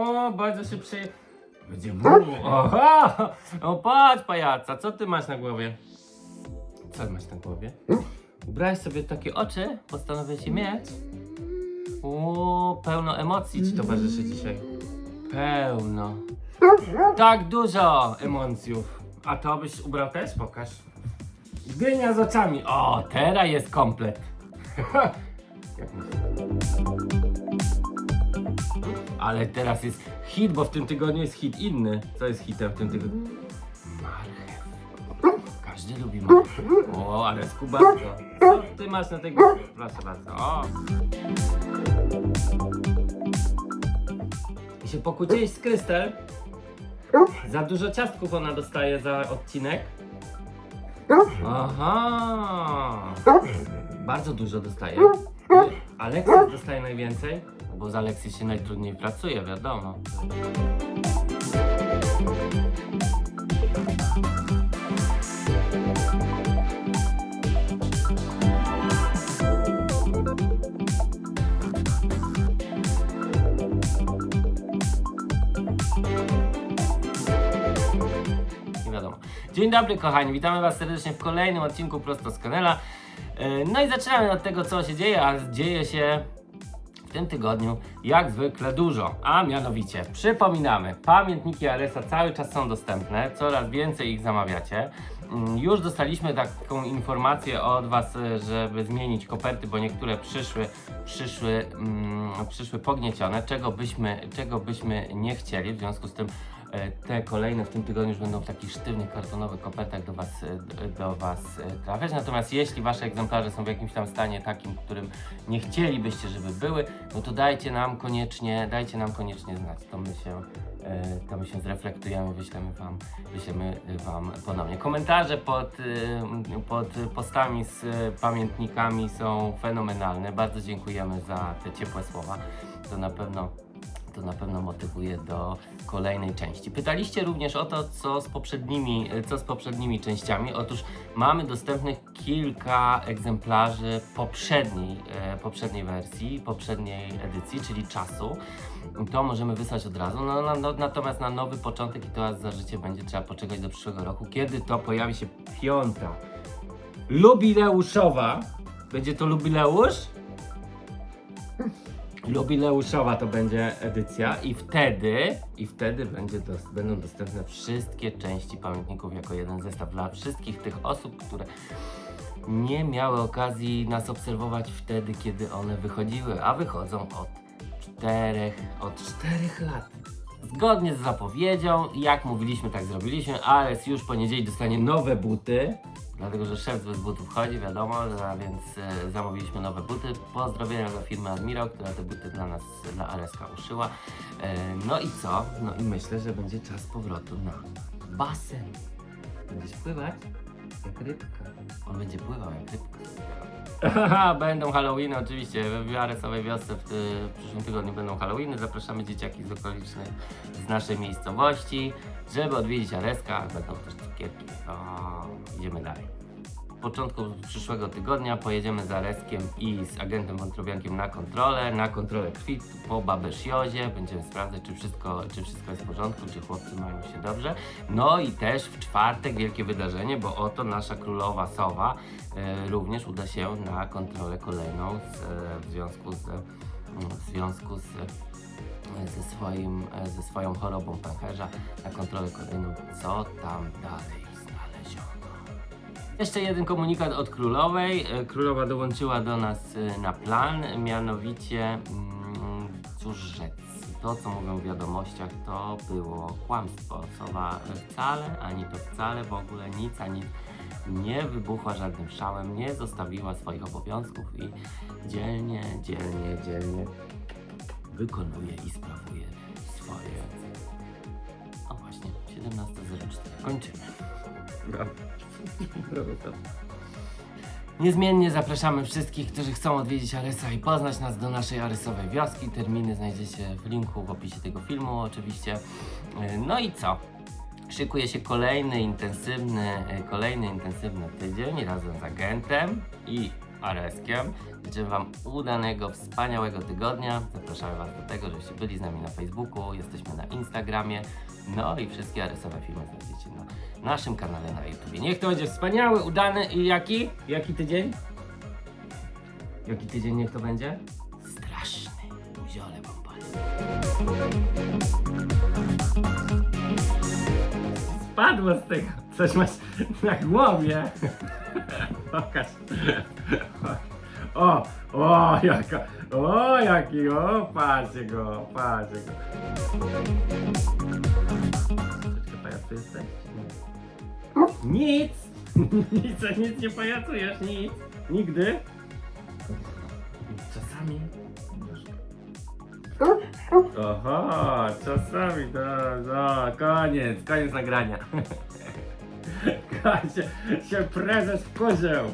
O, bardzo się przy... Będzie mu. Oha! O, patrz, pajaca, co ty masz na głowie? Co masz na głowie? Ubrałeś sobie takie oczy? Postanowiłeś je mieć? O, pełno emocji ci towarzyszy dzisiaj. Pełno. Tak dużo emocjów. A to byś ubrał też? Pokaż. Dynia z oczami. O, teraz jest komplet. Jak? Ale teraz jest hit, bo w tym tygodniu jest hit inny. Co jest hitem w tym tygodniu? Marchew. Każdy lubi marchew. O, ale bardzo. Co ty masz na tej głowie? Proszę bardzo. O. I się pokłóciłeś z Krystel? Za dużo ciastków ona dostaje za odcinek? Aha. Bardzo dużo dostaje. Aleksis dostaje najwięcej? Bo z Aleksis się najtrudniej pracuje, wiadomo. Wiadomo. Dzień dobry kochani, witamy was serdecznie w kolejnym odcinku Prosto z Kanela. E, No i zaczynamy od tego co się dzieje, a dzieje się w tym tygodniu jak zwykle dużo. A mianowicie, przypominamy, pamiętniki Aresa cały czas są dostępne, coraz więcej ich zamawiacie. Mm, Już dostaliśmy taką informację od Was, e, żeby zmienić koperty, bo niektóre przyszły, przyszły, mm, przyszły pogniecione, czego byśmy, czego byśmy nie chcieli. W związku z tym te kolejne w tym tygodniu już będą w takich sztywnych kartonowych kopertach do Was, e, do was e, trafiać. Natomiast jeśli Wasze egzemplarze są w jakimś tam stanie takim, którym nie chcielibyście, żeby były, no to dajcie nam koniecznie, dajcie nam koniecznie znać. To my się, e, to my się zreflektujemy, wyślemy Wam, wyślemy Wam ponownie. Komentarze pod, e, pod postami z e, pamiętnikami są fenomenalne. Bardzo dziękujemy za te ciepłe słowa. To na pewno to na pewno motywuje do kolejnej części. Pytaliście również o to, co z poprzednimi, co z poprzednimi częściami. Otóż mamy dostępnych kilka egzemplarzy poprzedniej, e, poprzedniej wersji, poprzedniej edycji, czyli czasu. To możemy wysłać od razu. No, no, no, natomiast na nowy początek i to za życie będzie trzeba poczekać do przyszłego roku, kiedy to pojawi się piąta jubileuszowa. Będzie to jubileusz? Jubileuszowa to będzie edycja i wtedy, i wtedy będzie dos, będą dostępne wszystkie części pamiętników jako jeden zestaw dla wszystkich tych osób, które nie miały okazji nas obserwować wtedy, kiedy one wychodziły, a wychodzą od czterech, od czterech lat. Zgodnie z zapowiedzią, jak mówiliśmy, tak zrobiliśmy, Ales już w poniedziałek dostanie nowe buty, dlatego że szef bez butów chodzi, wiadomo, a więc e, zamówiliśmy nowe buty. Pozdrowienia dla firmy Admirał, która te buty dla nas, dla Aleska uszyła. E, no i co? No i myślę, że będzie czas powrotu na basen. Będziesz pływać jak rybka. On będzie pływał jak rybka. Haha, będą Halloweeny oczywiście, w Aresowej wiosce w, ty, w przyszłym tygodniu będą Halloweeny. Zapraszamy dzieciaki z okolicznej, z naszej miejscowości, żeby odwiedzić Areska. Będą też cukierki. O, idziemy dalej. Początku przyszłego tygodnia pojedziemy z Areskiem i z agentem wątrobiankiem na kontrolę, na kontrolę krwi po babesjozie. Będziemy sprawdzać, czy wszystko, czy wszystko jest w porządku, czy chłopcy mają się dobrze. No i też w czwartek wielkie wydarzenie, bo oto nasza królowa Sowa e, również uda się na kontrolę kolejną z, e, w związku z, w związku z ze, swoim, e, ze swoją chorobą pęcherza na kontrolę kolejną, co tam dalej. Jeszcze jeden komunikat od królowej. E, Królowa dołączyła do nas e, na plan, mianowicie, mm, cóż rzec, to co mówią w wiadomościach to było kłamstwo. Sowa wcale, ani to wcale w ogóle nic, ani nie wybuchła żadnym szałem, nie zostawiła swoich obowiązków i dzielnie, dzielnie, dzielnie wykonuje i sprawuje swoje. O właśnie, 17.04. Kończymy. Niezmiennie zapraszamy wszystkich, którzy chcą odwiedzić Arysa i poznać nas do naszej Arysowej wioski. Terminy znajdziecie w linku w opisie tego filmu oczywiście. E, No i co? Szykuje się kolejny intensywny, e, kolejny intensywny tydzień razem z agentem i Areskiem. Życzymy Wam udanego, wspaniałego tygodnia. Zapraszamy Was do tego, żebyście byli z nami na Facebooku, jesteśmy na Instagramie. No i wszystkie Aresowe filmy znajdziecie na naszym kanale na YouTube. Niech to będzie wspaniały, udany i jaki? Jaki tydzień? Jaki tydzień niech to będzie? Straszny. Buziole palę. Spadło z tego. Coś masz na głowie. Pokaż. O, o, jaka, o, jaki, o, patrzcie go, patrzcie go. Nic! Nic, nic nie pajacujesz, nic. Nigdy. Czasami. Oho, czasami, to, no, koniec, koniec nagrania. Каже, що презес козел.